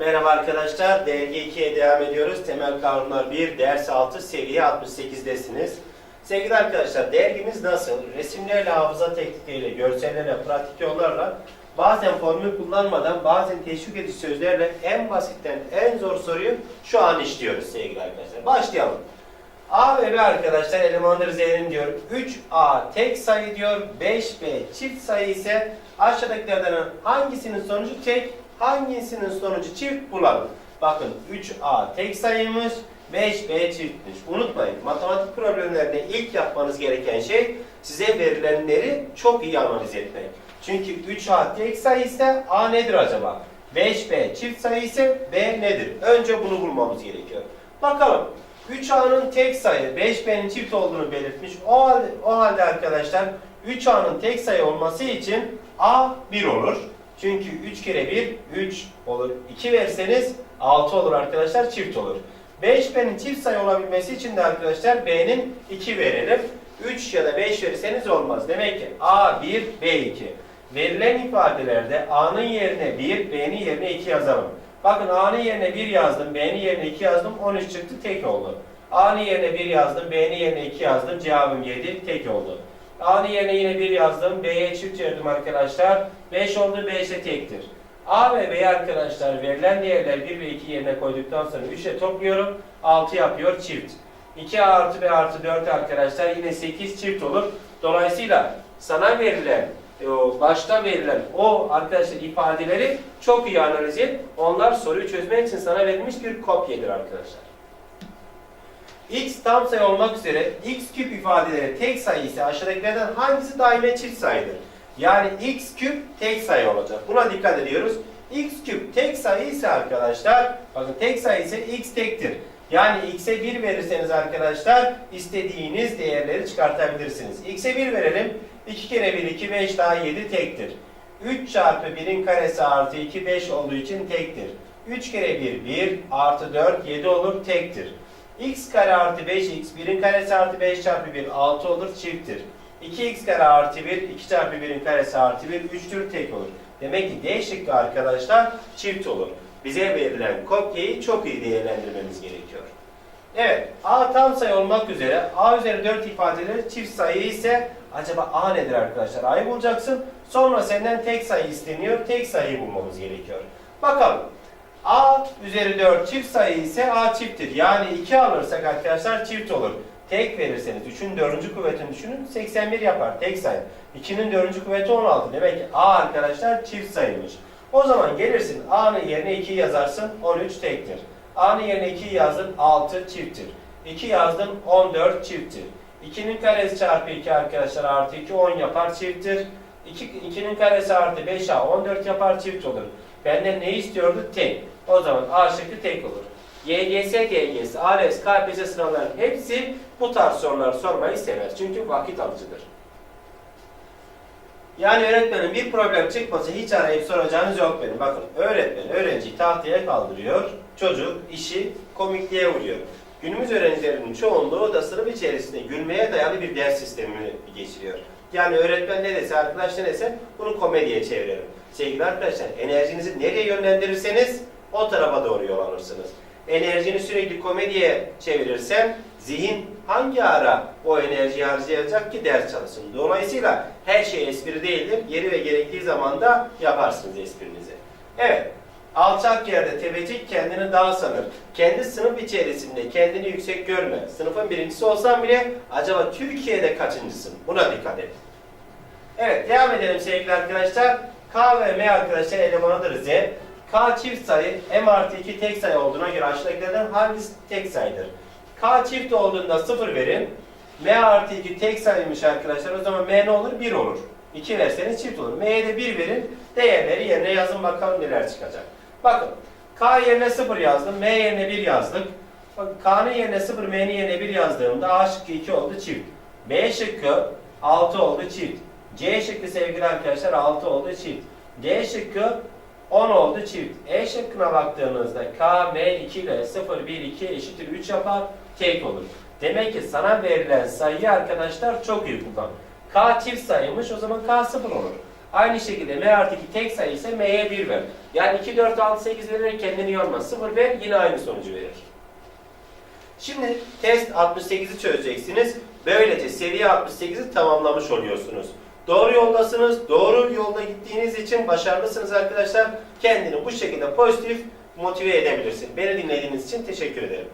Merhaba arkadaşlar, Dergi 2'ye devam ediyoruz. Temel Kavramlar 1, ders 6, seviye 68'desiniz. Sevgili arkadaşlar, dergimiz nasıl? Resimlerle, hafıza teknikleriyle, görsellerle, pratik yollarla, bazen formül kullanmadan, bazen teşvik edici sözlerle en basitten en zor soruyu şu an işliyoruz sevgili arkadaşlar. Başlayalım. A ve B arkadaşlar elemanları Z'nin diyor. 3A tek sayı diyor. 5B çift sayı ise aşağıdakilerden hangisinin sonucu tek, hangisinin sonucu çift bulalım. Bakın 3A tek sayıymış, 5B çiftmiş. Unutmayın matematik problemlerinde ilk yapmanız gereken şey size verilenleri çok iyi analiz etmek. Çünkü 3A tek sayı ise A nedir acaba? 5B çift sayı ise B nedir? Önce bunu bulmamız gerekiyor. Bakalım. 3A'nın tek sayı 5B'nin çift olduğunu belirtmiş. O halde, o halde arkadaşlar 3A'nın tek sayı olması için A 1 olur. Çünkü 3 kere 1 3 olur. 2 verseniz 6 olur arkadaşlar çift olur. 5B'nin çift sayı olabilmesi için de arkadaşlar B'nin 2 verelim. 3 ya da 5 verirseniz olmaz. Demek ki A 1 B 2. Verilen ifadelerde A'nın yerine 1, B'nin yerine 2 yazalım. Bakın A'nın yerine 1 yazdım, B'nin yerine 2 yazdım, 13 çıktı, tek oldu. A'nın yerine 1 yazdım, B'nin yerine 2 yazdım, cevabım 7, tek oldu. A'nın yerine yine 1 yazdım, B'ye çift verdim arkadaşlar, 5 oldu, 5 de tektir. A ve B arkadaşlar verilen değerler 1 ve 2 yerine koyduktan sonra 3 ile topluyorum, 6 yapıyor çift. 2A artı B artı 4 arkadaşlar yine 8 çift olur. Dolayısıyla sana verilen o başta verilen o arkadaşlar ifadeleri çok iyi analiz et. Onlar soruyu çözmek için sana verilmiş bir kopyadır arkadaşlar. X tam sayı olmak üzere x küp ifadeleri tek sayı ise aşağıdakilerden hangisi daime çift sayıdır? Yani x küp tek sayı olacak. Buna dikkat ediyoruz. x küp tek sayı ise arkadaşlar bakın tek sayı ise x tektir. Yani x'e 1 verirseniz arkadaşlar istediğiniz değerleri çıkartabilirsiniz. x'e 1 verelim. 2 kere 1 2 5 daha 7 tektir. 3 çarpı 1'in karesi artı 2 5 olduğu için tektir. 3 kere 1 1 artı 4 7 olur tektir. X kare artı 5x 1'in karesi artı 5 çarpı 1 6 olur çifttir. 2x kare artı 1 2 çarpı 1'in karesi artı 1 3'tür tek olur. Demek ki D şıkkı arkadaşlar çift olur. Bize verilen kopyayı çok iyi değerlendirmemiz gerekiyor. Evet, A tam sayı olmak üzere A üzeri 4 ifadeleri çift sayı ise acaba A nedir arkadaşlar? A'yı bulacaksın. Sonra senden tek sayı isteniyor. Tek sayıyı bulmamız gerekiyor. Bakalım. A üzeri 4 çift sayı ise A çifttir. Yani 2 alırsak arkadaşlar çift olur. Tek verirseniz 3'ün 4. kuvvetini düşünün 81 yapar tek sayı. 2'nin 4. kuvveti 16. Demek ki A arkadaşlar çift sayıymış. O zaman gelirsin A'nın yerine 2 yazarsın 13 tektir. A'nın yerine 2 yazdın 6 çifttir. 2 yazdım 14 çifttir. 2'nin karesi çarpı 2 arkadaşlar artı 2 10 yapar çifttir. 2, 2'nin karesi artı 5 A 14 yapar çift olur. Benden ne istiyordu? Tek. O zaman A şıkkı tek olur. YGS, DGS, ALES, KPSS sınavların hepsi bu tarz sorular sormayı sever. Çünkü vakit alıcıdır. Yani öğretmenin bir problem çıkmasa hiç arayıp soracağınız yok benim. Bakın öğretmen öğrenciyi tahtaya kaldırıyor. Çocuk işi komikliğe vuruyor. Günümüz öğrencilerinin çoğunluğu da sınıf içerisinde gülmeye dayalı bir ders sistemi geçiriyor. Yani öğretmen ne dese, arkadaş ne dese bunu komediye çevirelim. Sevgili arkadaşlar enerjinizi nereye yönlendirirseniz o tarafa doğru yol alırsınız. Enerjini sürekli komediye çevirirsen zihin hangi ara o enerjiyi harcayacak ki ders çalışsın. Dolayısıyla her şey espri değildir. Yeri ve gerektiği zaman da yaparsınız esprinizi. Evet. Alçak yerde tebecik kendini dağ sanır. Kendi sınıf içerisinde kendini yüksek görme. Sınıfın birincisi olsan bile acaba Türkiye'de kaçıncısın? Buna dikkat et. Evet devam edelim sevgili arkadaşlar. K ve M arkadaşlar elemanıdır Z. K çift sayı, M artı 2 tek sayı olduğuna göre aşağıdakilerden hangisi tek sayıdır? K çift olduğunda 0 verin. M artı 2 tek sayıymış arkadaşlar. O zaman M ne olur? 1 olur. 2 verseniz çift olur. M'ye de 1 verin. Değerleri yerine yazın bakalım neler çıkacak. Bakın. K yerine 0 yazdım. M yerine 1 yazdık. Bakın K'nın yerine 0, M'nin yerine 1 yazdığımda A şıkkı 2 oldu çift. B şıkkı 6 oldu çift. C şıkkı sevgili arkadaşlar 6 oldu çift. D şıkkı 10 oldu çift. E şıkkına baktığınızda K, M 2 ile 0, 1, 2 eşittir 3 yapar. Tek olur. Demek ki sana verilen sayıyı arkadaşlar çok iyi kullan. K çift sayıymış o zaman K 0 olur. Aynı şekilde M artı 2 tek sayı ise M'ye 1 ver. Yani 2, 4, 6, 8 vererek kendini yorma. 0 ver yine aynı sonucu verir. Şimdi test 68'i çözeceksiniz. Böylece seviye 68'i tamamlamış oluyorsunuz. Doğru yoldasınız. Doğru yolda gittiğiniz için başarılısınız arkadaşlar. Kendini bu şekilde pozitif motive edebilirsin. Beni dinlediğiniz için teşekkür ederim.